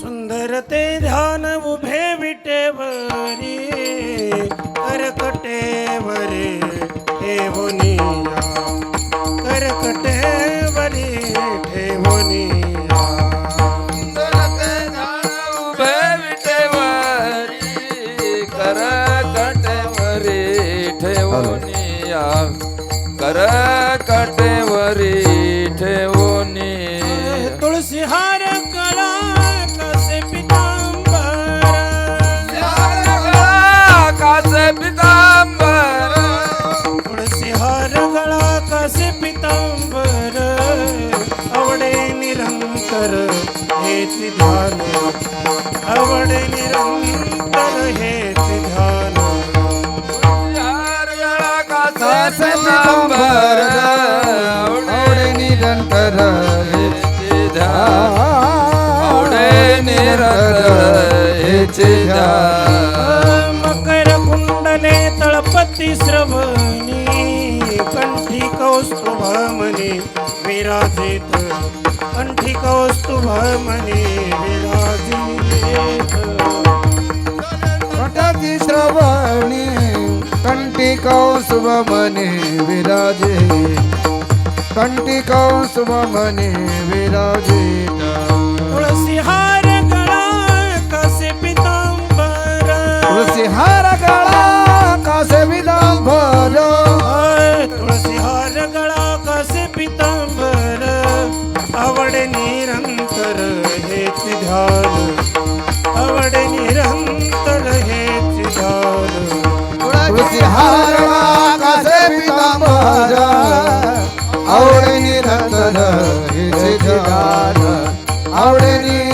सुंदर ते ध्यान उभे विटेवरी करकटेवरी ठेवनिया करकटेवरी ठेवनिया कर कसे पितांबर आवडे निरंतर हेच ध्यान. आवडे निरंतर हेच ध्यान. पितांबर आवडे निरंतर आवडे निरंतर हेचे ध्यान. मकर कुंडले तळपती श्रवणी कौस्तुभमनि विराजित। कंठी कौस्तुभमनि विराजित। घटाति श्रवणि कंठी कौस्तुभमनि विराजित। कंठी कौस्तुभमनि विराजित। तुलसी हार गणा कसे पिताम्बर तुलसी हार आवडे निरंतर हेच ध्यान आवडे निरंतर हेच ध्यान कासे आवडे निरंतर हेच ध्यान आवडे निरंतर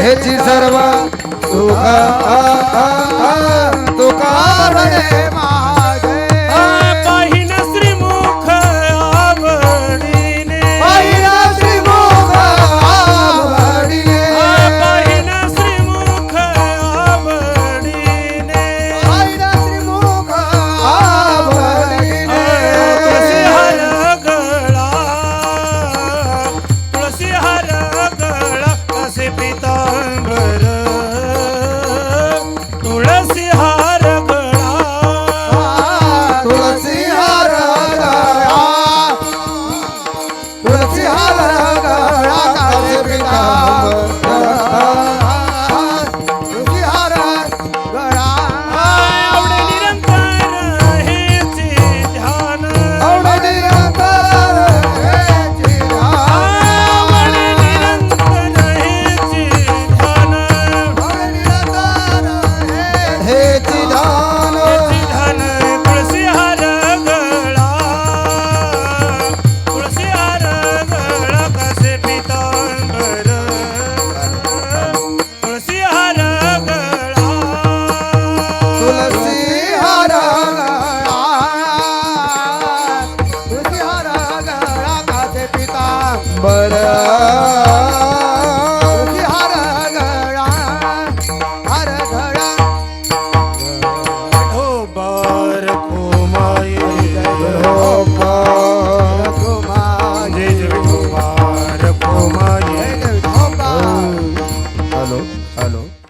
ह्याची सर्व तुका